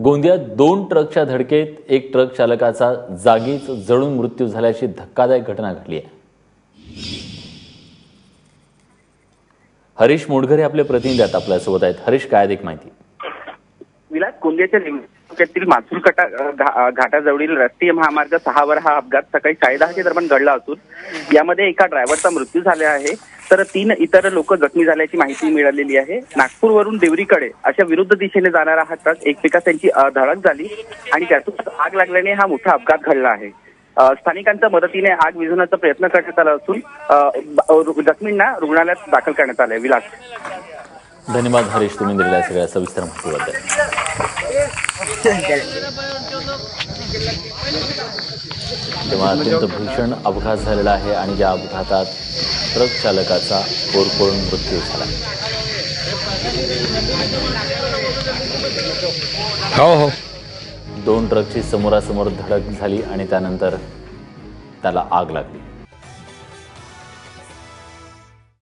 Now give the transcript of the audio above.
गोंदियात दोन ट्रकच्या धडकेत एक ट्रक चालकाचा जागीच जळून मृत्यू झाल्याची धक्कादायक घटना घडली आहे. हरीश मोडघरे आपले प्रतिनिधी आहेत आपल्यासोबत आहेत. हरीश काय अधिक माहिती? विलास गोंदियाच्या तालुक्यातील माथूर कटा घा- घाटाजवळील राष्ट्रीय महामार्ग सहावर हा अपघात सकाळी साडेदहाच्या दरम्यान घडला असून यामध्ये एका ड्रायव्हरचा मृत्यू झाला आहे. तर तीन इतर लोक जखमी झाल्याची माहिती मिळालेली आहे. नागपूरवरून देवरीकडे अशा विरुद्ध दिशेने जाणारा हा ट्रक एकमेकास त्यांची धडक झाली आणि त्यातून आग लागल्याने हा मोठा अपघात घडला आहे. स्थानिकांच्या मदतीने आग विझवण्याचा प्रयत्न करण्यात आला असून जखमींना रुग्णालयात दाखल करण्यात आले विलास. धन्यवाद हरीश. तुम्ही दिलेल्या सगळ्या सविस्तर माहितीबद्दल. तेव्हा अत्यंत भीषण अपघात झालेला आहे आणि या अपघातात ट्रक चालकाचा कोरकोळून मृत्यू झाला. हो हो. दोन ट्रकची समोरासमोर धडक झाली आणि त्यानंतर त्याला आग लागली.